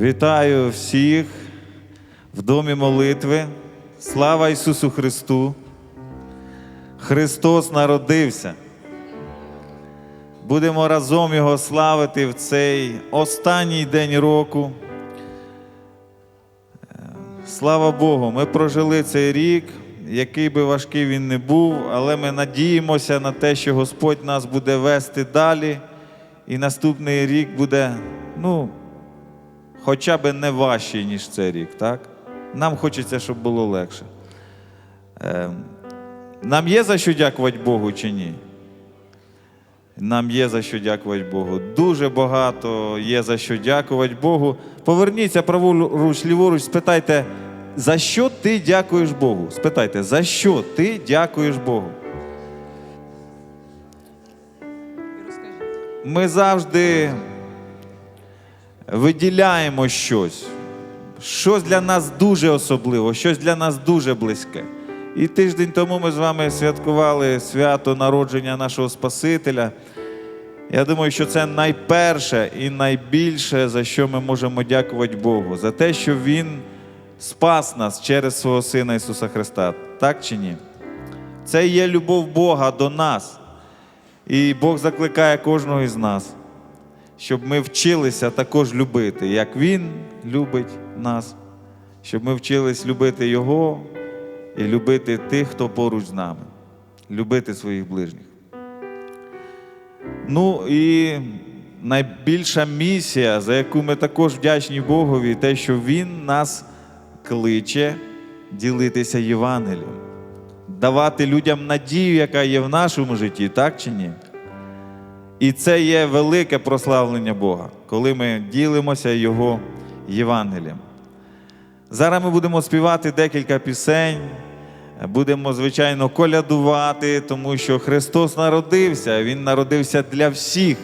Вітаю всіх в домі молитви. Слава Ісусу Христу! Христос народився. Будемо разом Його славити в цей останній день року. Слава Богу, ми прожили цей рік, який би важкий він не був, але ми надіємося на те, що Господь нас буде вести далі, і наступний рік буде, ну, хоча б не важчий, ніж цей рік, так? Нам хочеться, щоб було легше. Е, Нам є за що дякувати Богу чи ні? Нам є за що дякувати Богу. Дуже багато є за що дякувати Богу. Поверніться праворуч, ліворуч, спитайте, за що ти дякуєш Богу? Спитайте, за що ти дякуєш Богу? Ми завжди виділяємо щось. Щось для нас дуже особливо, щось для нас дуже близьке. І тиждень тому ми з вами святкували свято народження нашого Спасителя. Я думаю, що це найперше і найбільше, за що ми можемо дякувати Богу, за те, що Він спас нас через свого Сина Ісуса Христа. Так чи ні? Це є любов Бога до нас. І Бог закликає кожного із нас, щоб ми вчилися також любити, як Він любить нас, щоб ми вчились любити Його і любити тих, хто поруч з нами, любити своїх ближніх. Ну і найбільша місія, за яку ми також вдячні Богові, те, що Він нас кличе ділитися Євангелієм, давати людям надію, яка є в нашому житті, так чи ні? І це є велике прославлення Бога, коли ми ділимося Його Євангелієм. Зараз ми будемо співати декілька пісень, будемо, звичайно, колядувати, тому що Христос народився, Він народився для всіх.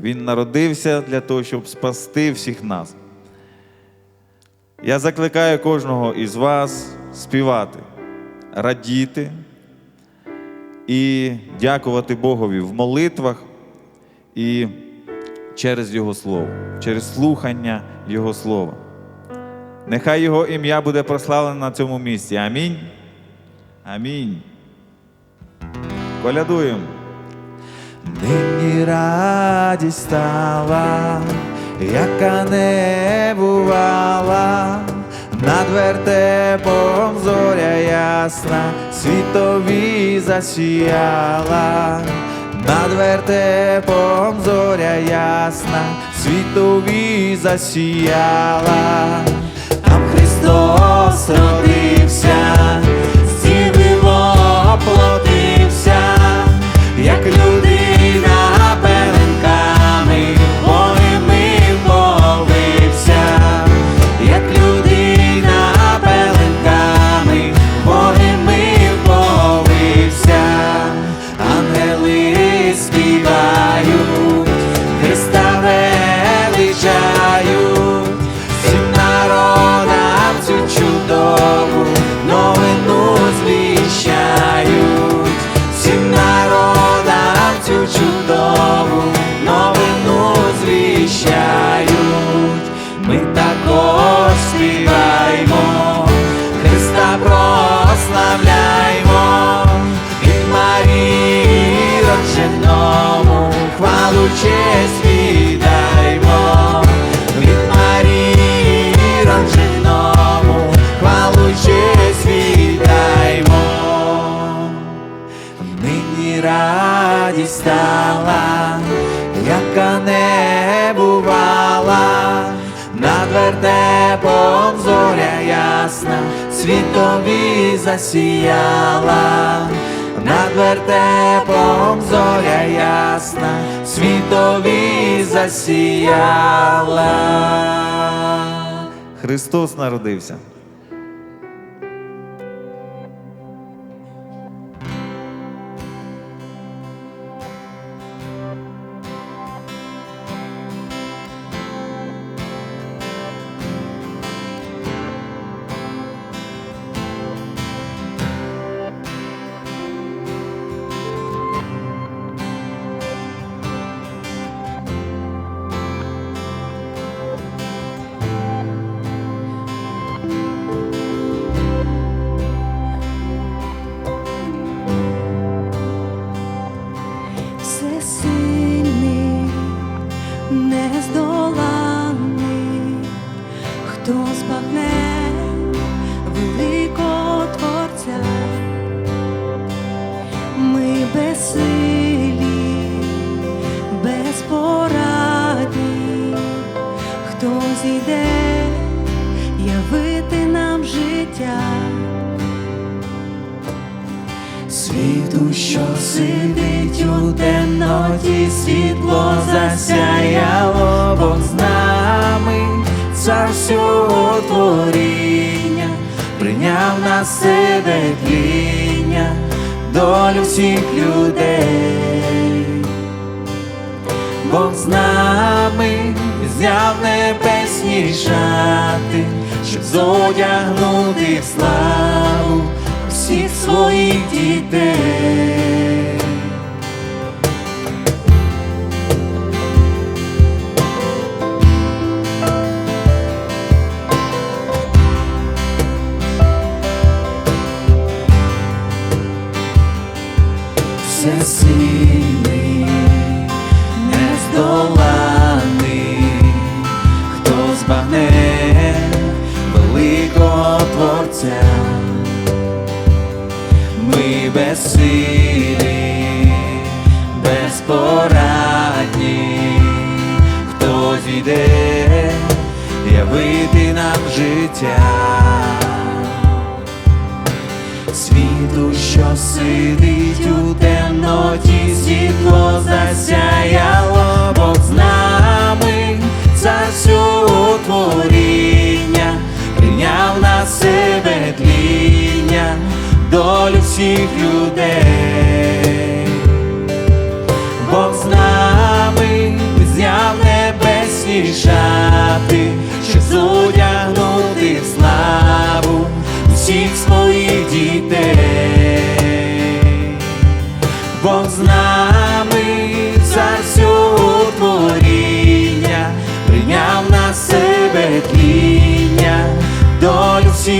Він народився для того, щоб спасти всіх нас. Я закликаю кожного із вас співати, радіти і дякувати Богові в молитвах і через Його Слово, через слухання Його Слова. Нехай Його ім'я буде прославлене на цьому місці. Амінь. Амінь. Колядуємо. Нині радість стала, яка не бувала, над вертепом зоря ясна, світові засіяла, над вертепом зоря ясна, світові засіяла, там Христос родився, з діви світові засіяла, над вертепом зоря ясна, світові засіяла. Христос народився. Всього творіння, прийняв на себе тління, долю всіх людей. Бог з нами зняв небесні шати, щоб зодягнути в славу всіх своїх дітей.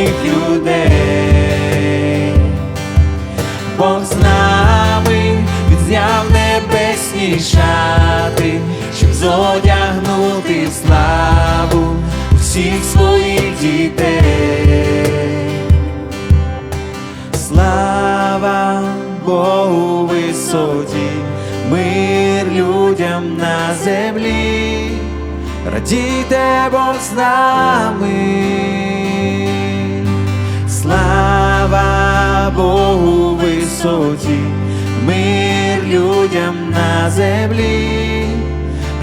Всіх людей. Бог з нами відзняв небесні шати, щоб зодягнути славу всіх своїх дітей. Слава Богу висоті, мир людям на землі, радійте Бог з нами. Богу висоті, мир людям на землі,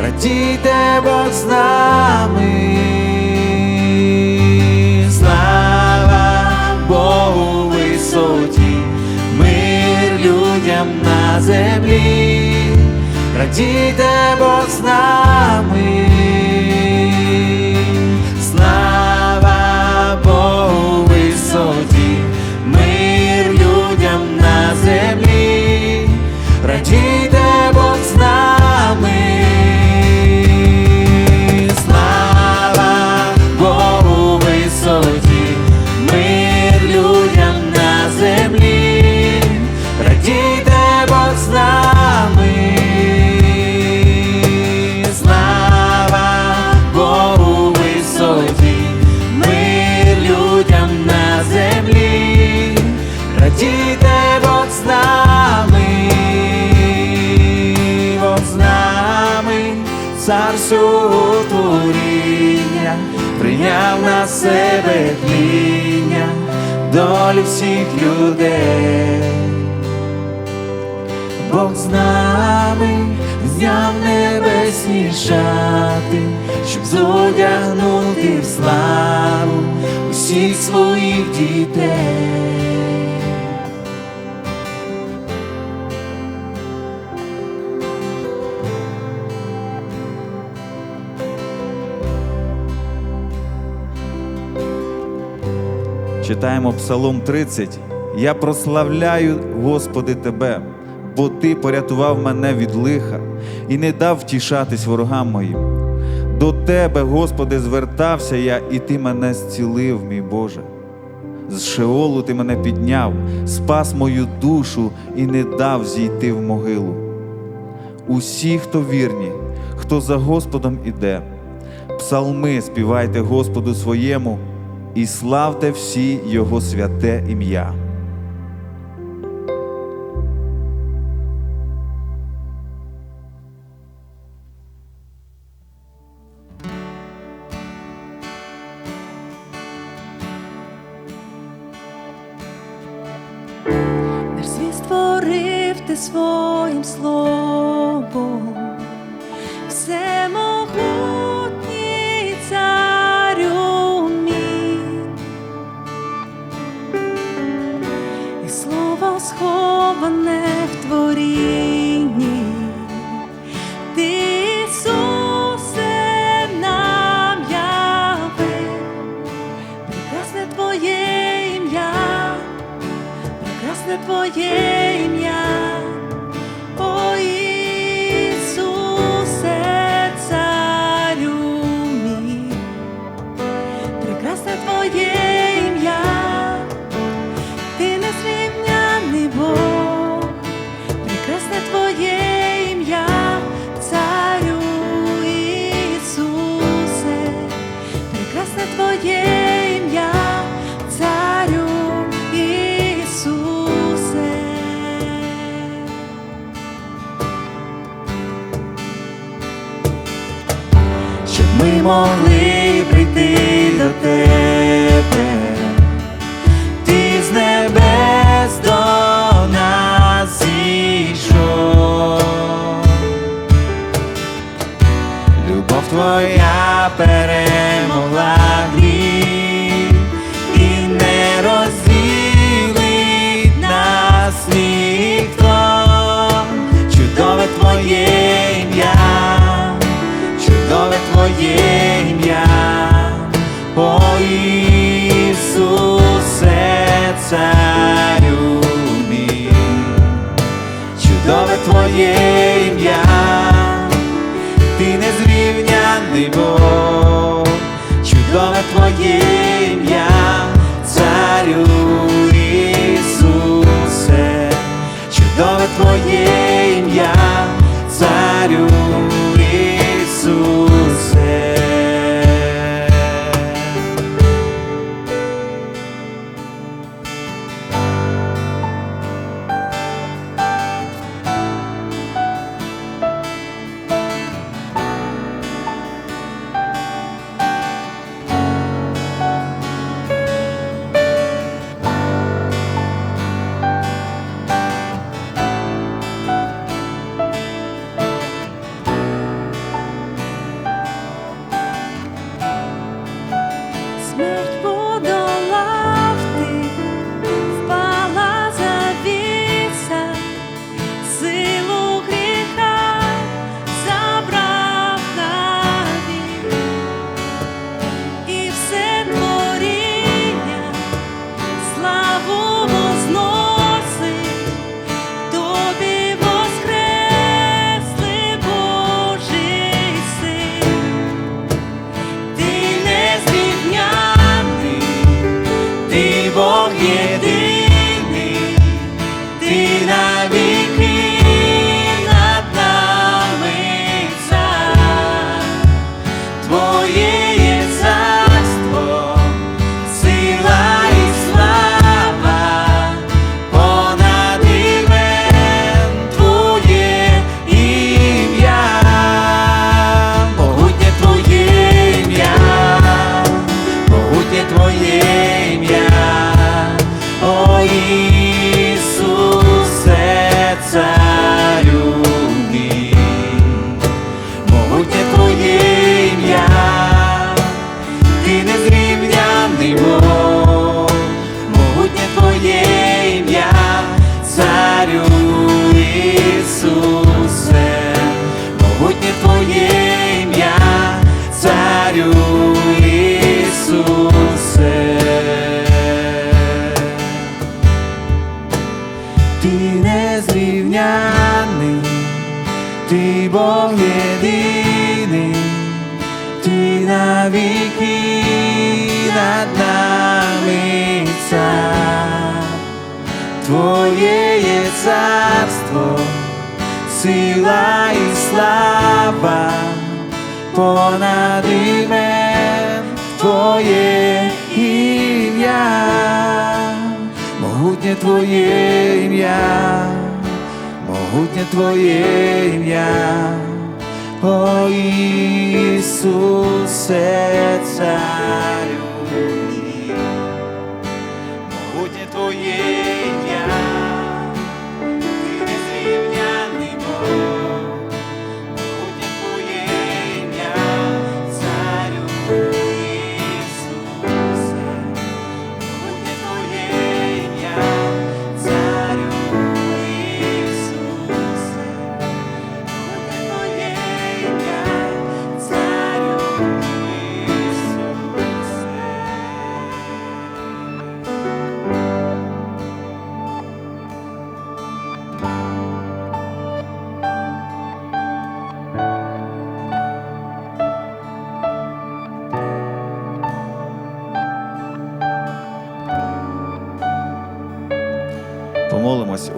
радійте Бог з нами. Слава Богу висоті, мир людям на землі, радійте Бог з нами. Цар всього творіння, прийняв на себе тління, долю всіх людей. Бог з нами зняв небесні шати, щоб зодягнути в славу усіх своїх дітей. Читаємо Псалом 30. Я прославляю, Господи, Тебе, бо Ти порятував мене від лиха і не дав втішатись ворогам моїм. До Тебе, Господи, звертався я, і Ти мене зцілив, мій Боже. З Шеолу ти мене підняв, спас мою душу і не дав зійти в могилу. Усі, хто вірні, хто за Господом іде, псалми співайте Господу своєму і славте всі Його святе ім'я. Наш світ ти своїм словом. oye. єдиний, ти навіки над нами цар. Твоє є царство, сила і слава, понад імен Твоє ім'я, могутнє Твоє ім'я. Могутнє Твоє ім'я. О Ісусе, царю, могутнє Твоє.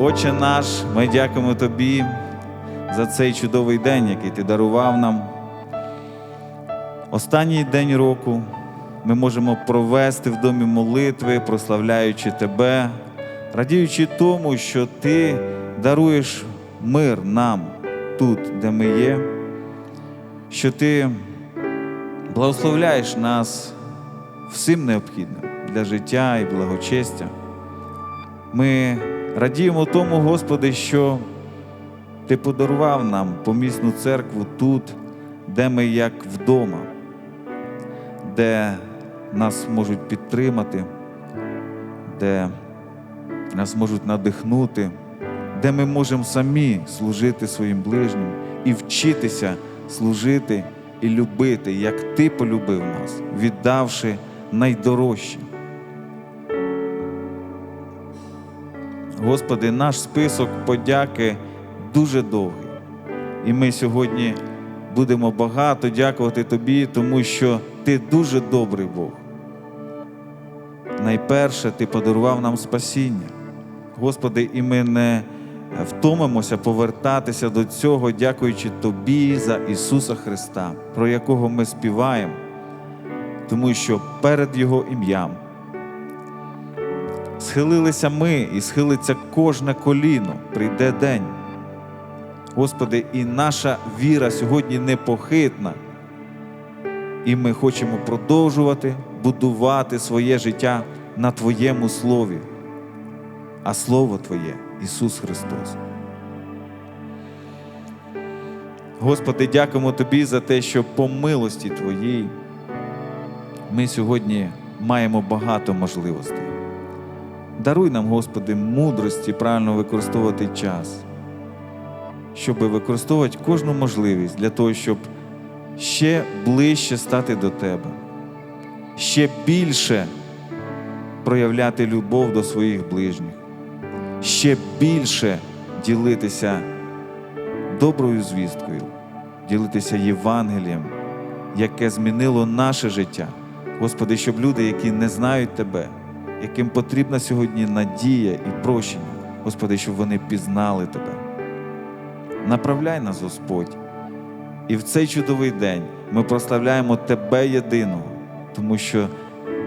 Отче наш, ми дякуємо Тобі за цей чудовий день, який Ти дарував нам. Останній день року ми можемо провести в домі молитви, прославляючи Тебе, радіючи тому, що Ти даруєш мир нам тут, де ми є, що Ти благословляєш нас всім необхідним для життя і благочестя. Ми радіємо тому, Господи, що Ти подарував нам помісну церкву тут, де ми як вдома, де нас можуть підтримати, де нас можуть надихнути, де ми можемо самі служити своїм ближнім і вчитися служити і любити, як Ти полюбив нас, віддавши найдорожче. Господи, наш список подяки дуже довгий. І ми сьогодні будемо багато дякувати Тобі, тому що Ти дуже добрий Бог. Найперше, Ти подарував нам спасіння. Господи, і ми не втомимося повертатися до цього, дякуючи Тобі за Ісуса Христа, про якого ми співаємо, тому що перед Його ім'ям схилилися ми і схилиться кожне коліно, прийде день. Господи, і наша віра сьогодні непохитна, і ми хочемо продовжувати будувати своє життя на Твоєму Слові, а Слово Твоє Ісус Христос. Господи, дякуємо Тобі за те, що по милості Твоїй ми сьогодні маємо багато можливостей. Даруй нам, Господи, мудрості правильно використовувати час, щоб використовувати кожну можливість для того, щоб ще ближче стати до Тебе, ще більше проявляти любов до своїх ближніх, ще більше ділитися доброю звісткою, ділитися Євангелієм, яке змінило наше життя. Господи, щоб люди, які не знають Тебе, яким потрібна сьогодні надія і прощення, Господи, щоб вони пізнали Тебе. Направляй нас, Господь. І в цей чудовий день ми прославляємо Тебе єдиного, тому що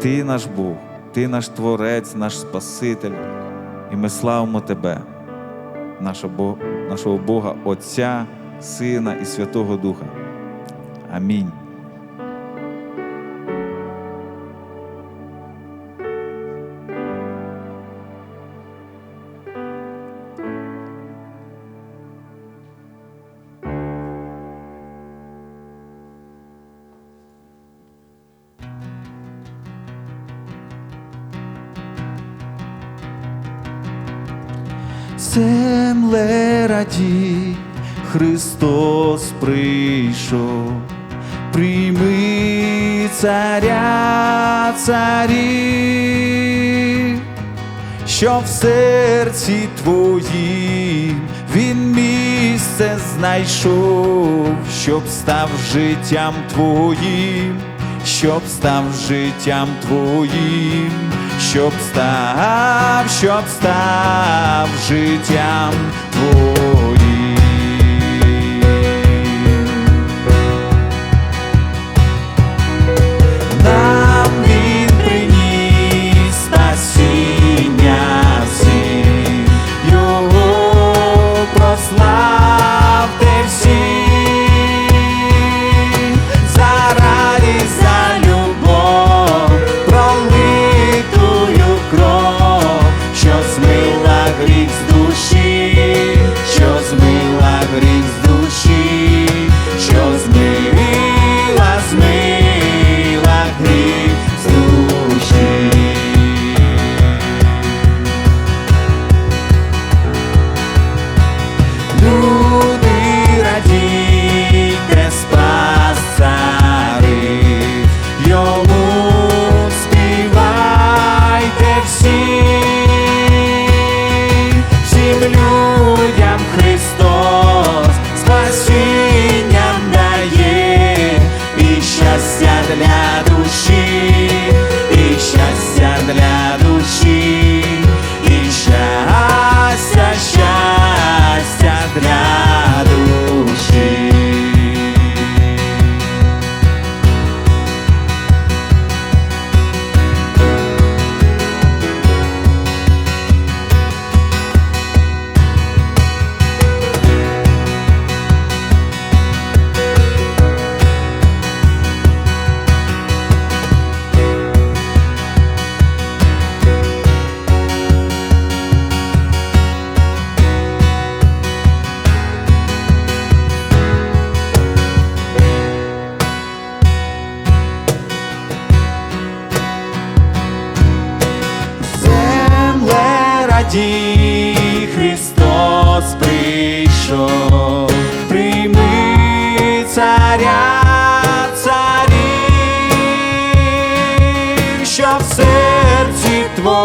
Ти наш Бог, Ти наш Творець, наш Спаситель, і ми славимо Тебе, нашого Бога, Отця, Сина і Святого Духа. Амінь. Земле раді, Христос прийшов, прийми царя царів, що в серці твоїм він місце знайшов, щоб став життям твоїм, щоб став життям твоїм, щоб став, щоб став життям твоїм.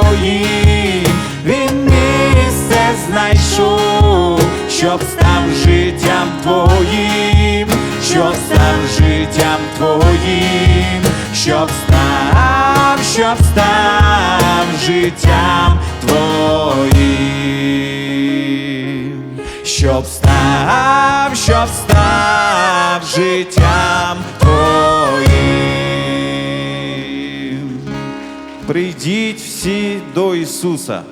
Серці він місце знайшов, щоб став життям твоїм, щоб став життям твоїм, щоб став, щоб став життям твоїм, щоб став, щоб став життям твоїм. Прийдіть всі до Ісуса,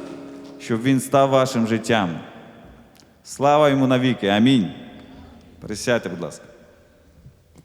щоб Він став вашим життям. Слава йому навіки. Амінь. Присядьте, будь ласка.